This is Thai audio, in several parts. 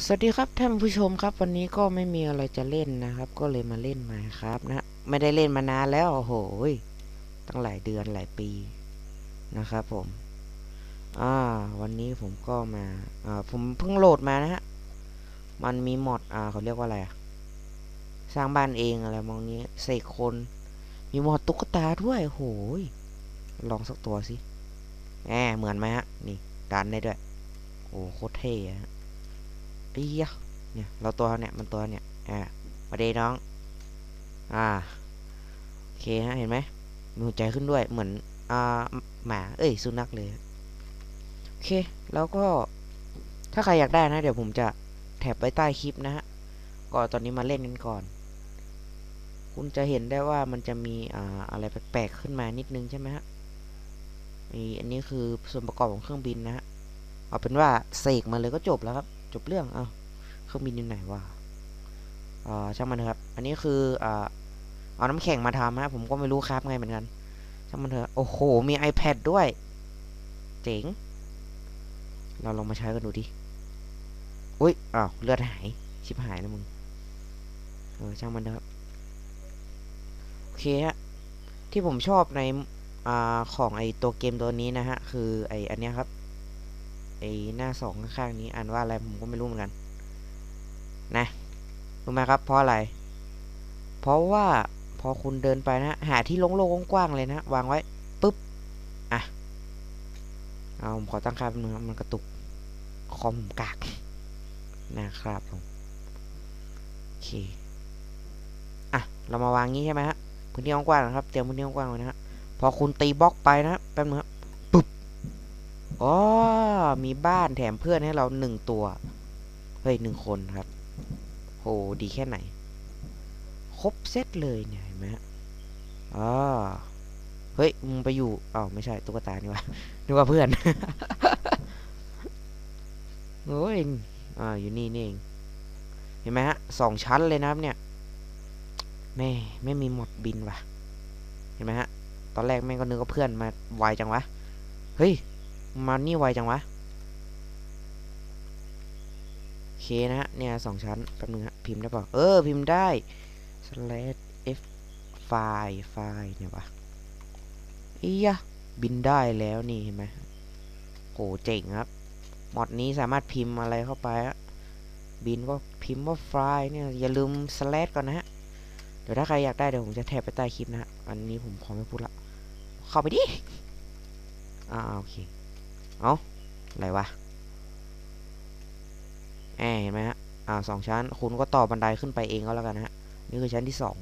สวัสดีครับท่านผู้ชมครับวันนี้ก็ไม่มีอะไรจะเล่นนะครับ ก็เลยมาเล่นมาครับนะไม่ได้เล่นมานานแล้วโอ้โหตั้งหลายเดือนหลายปีนะครับผมอ่าวันนี้ผมก็มาอ่าผมเพิ่งโหลดมานะฮะมันมีมอดอ่าเขาเรียกว่าอะไรอะสร้างบ้านเองอะไรมองนี้เสกคน มีมอดตุ๊กตาด้วยโอ้โหลองสักตัวสิแหมเหมือนไหมฮะนี่ดันได้ด้วยโอ้โคตรเท่อะ เอียเนี่ยเราตัวเนี่ยมันตัวเนี่ยอ่ามาเดน้อง อ่าโอเคฮะเห็นไหมมีหัวใจขึ้นด้วยเหมือนอ่าหมาเอ้ยสุนัขเลยโอเคแล้วก็ถ้าใครอยากได้นะ เดี๋ยวผมจะแถบไว้ใต้คลิปนะฮะก็ตอนนี้มาเล่นกันก่อน คุณจะเห็นได้ว่ามันจะมีอ่าอะไรแปลกๆขึ้นมานิดนึงใช่ไหมฮะอีอันนี้คือส่วนประกอบของเครื่องบินนะฮะเอาเป็นว่าเสกมาเลยก็จบแล้วครับ จบเรื่อง เอาเครื่องบินอยู่ไหนวะอ่าช่างมันเถอะครับ อันนี้คืออ่าเอาน้ำแข็งมาทำฮะ ผมก็ไม่รู้ครับไงเหมือนกัน ช่างมันเถอะ โอ้โห มี iPad ด้วย เจ๋ง เราลองมาใช้กันดูดิ อุ้ย อ้าว เลือดหาย ชิบหายนะมึง เออ ช่างมันเถอะครับโอเคฮะ ที่ผมชอบใน อ่า ของไอตัวเกมตัวนี้นะฮะ คือไออันเนี้ยครับ ไอหน้าสองข้างๆนี้อ่านว่าอะไรผมก็ไม่รู้เหมือนกัน นะรู้ไหมครับ เพราะอะไร เพราะว่าพอคุณเดินไปนะ หาที่โล่งๆกว้างๆเลยนะ วางไว้ปุ๊บอะเอาผมขอตั้งค่าเป็นมันกระตุกคอมผมกากนะครับผมโอเคอะเรามาวางงี้ใช่ไหมฮะพื้นที่กว้างๆนะครับเตรียมพื้นที่กว้างๆไว้นะฮะพอคุณตีบล็อกไปนะแป๊บนึงครับ อ๋อ มีบ้านแถมเพื่อนให้เราหนึ่งตัว เฮ้ยหนึ่งคนครับ โห ดีแค่ไหน ครบเซตเลยเนี่ยเห็นไหมฮะอ๋อเฮ้ย มึงไปอยู่อ้าวไม่ใช่ตุ๊กตานี่วะนึกว่าเพื่อนโอ้ยอ่าอยู่นี่นี่เอง เห็นไหมฮะสองชั้นเลยนะครับเนี่ยแม่ไม่มีหมดบินว่ะ เห็นไหมฮะ ตอนแรกแม่ก็นึกว่าเพื่อนมาไวจังวะ เฮ้ย มานี่ไวจังวะโอเคนะฮะเนี่ยสองชั้นแป๊บนึงฮะพิมพ์ได้เปล่าเออ พิมพ์ได้ slash f ไฟล์ไฟล์เนี่ยวะอียะบินได้แล้วนี่เห็นไหมโหเจ๋งครับมอดนี้สามารถพิมพ์อะไรเข้าไปอะบินก็พิมพ์ว่าไฟล์เนี่ยอย่าลืม slash ก่อนนะฮะเดี๋ยวถ้าใครอยากได้เดี๋ยวผมจะแทบไปใต้คลิปนะฮะอันนี้ผมขอไม่พูดละ เข้าไปดิ อ่าโอเค เอาอะไรวะแอเห็นไหมฮะอ่าสองชั้น คุณก็ต่อบันไดขึ้นไปเองก็แล้วกันนะฮะ นี่คือชั้นที่สอง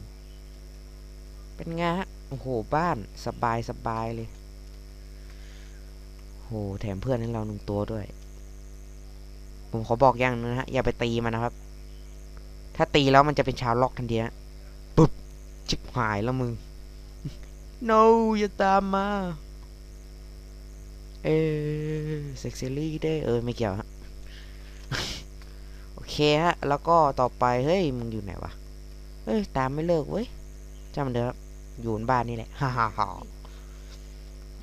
เป็นไงฮะโอ้โหบ้านสบายสบายเลยโหแถมเพื่อนให้เราหนึ่งตัวด้วย ผมขอบอกอย่างนึงนะฮะ อย่าไปตีมันนะครับ ถ้าตีแล้วมันจะเป็นชาวล็อกทันทีฮะปุ๊บชิบหายแล้วมึง no อย่าตามมา เออเซ็กซี่ลี่ได้เออไม่เกี่ยวฮะโอเคฮะ แล้วก็ต่อไป เฮ้ย มึงอยู่ไหนวะเฮ้ย ตามไม่เลิกเว้ยจำมันเดิมอยู่บนบ้านนี่แหละฮ่าฮ่าฮ่า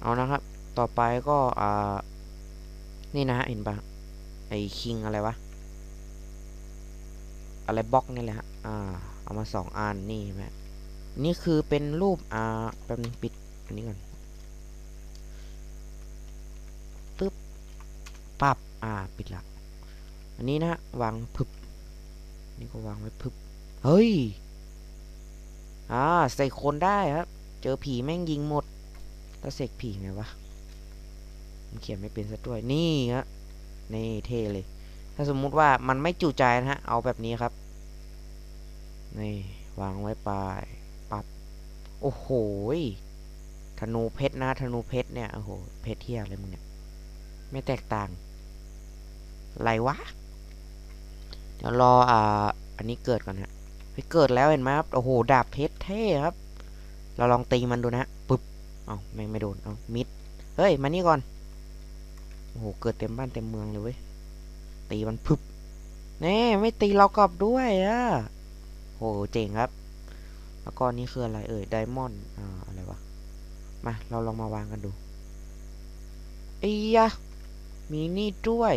เอานะครับ ต่อไปก็อ่านี่นะฮะเห็นปะไอ้คิงอะไรวะ อะไรบล็อกนี่แหละฮะอ่า เอามาสองอันนี่ไหมนี่คือเป็นรูปอ่าแป๊บนึงปิดอันนี้ก่อน ปับอ่า ปิดละ อันนี้นะวางพึบ นี่ก็วางไว้พึบ เฮ้ย อ่า ใส่คนได้ครับ เจอผีแม่งยิงหมดแล้วเสกผีไงวะมันเขียนไม่เป็นซะด้วย นี่ฮะ นี่เท่เลย ถ้าสมมุติว่ามันไม่จุใจนะฮะ เอาแบบนี้ครับ นี่ วางไว้ปลายปับ โอ้โหธนูเพชรนะธนูเพชรเนี่ย โอ้โห เพชรเทียอะไรมึงเนี่ย ไม่แตกต่าง อะไรวะ เดี๋ยวรออ่า อันนี้เกิดก่อนฮะไปเกิดแล้วเห็นไหมครับ โอ้โห ดาบเพชรเท่ครับ เราลองตีมันดูนะปึ๊บ เอาแม่งไม่โดน เอามิด เฮ้ย มานี่ก่อน โอ้โห เกิดเต็มบ้านเต็มเมืองเลยเว้ย ตีมันพึบแน่ไม่ตีเรากลับด้วยอะโหเจ๋งครับ แล้วก็นี่คืออะไรเอ่ยไดมอนด์อ่าอะไรวะ มา เราลองมาวางกันดูอียะมีนี่ด้วย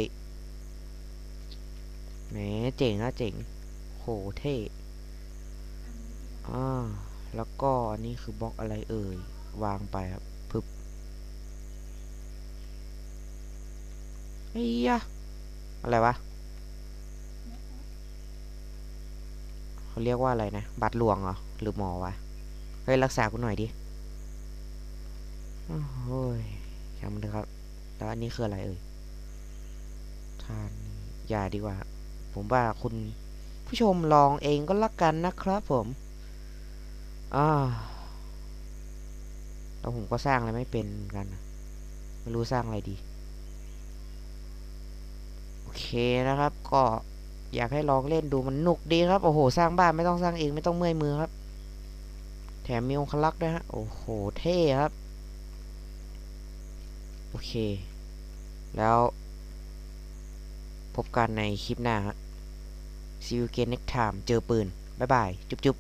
แหมเจ๋งนะเจ๋งโหเท่อ่าแล้วก็อันนี่คือบล็อกอะไรเอ่ย วางไปครับพึบไอ้ยะอะไรวะเขาเรียกว่าอะไรนะบัตรหลวงเหรอ หรือหมอวะ เฮ้ย รักษากูหน่อยดิ โอ้โหยช่างมันเถอะครับ แล้วอันนี้คืออะไรเอ่ยทานยาดีกว่า ผมว่าคุณผู้ชมลองเองก็แล้วกันนะครับผมอ่าแล้วผมก็สร้างอะไรไม่เป็นกัน ไม่รู้สร้างอะไรดี โอเคนะครับ ก็อยากให้ลองเล่นดูมันหนุกดีครับ โอ้โห สร้างบ้านไม่ต้องสร้างเองไม่ต้องเมื่อยมือครับ แถมมีองคลักษ์ด้วยฮะ โอ้โห เท่ครับ โอเค แล้ว พบกันในคลิปหน้าฮะ ซีวิวเกนเน็กไทม์เจอปืน บ๊ายบาย จุ๊บจุ๊บ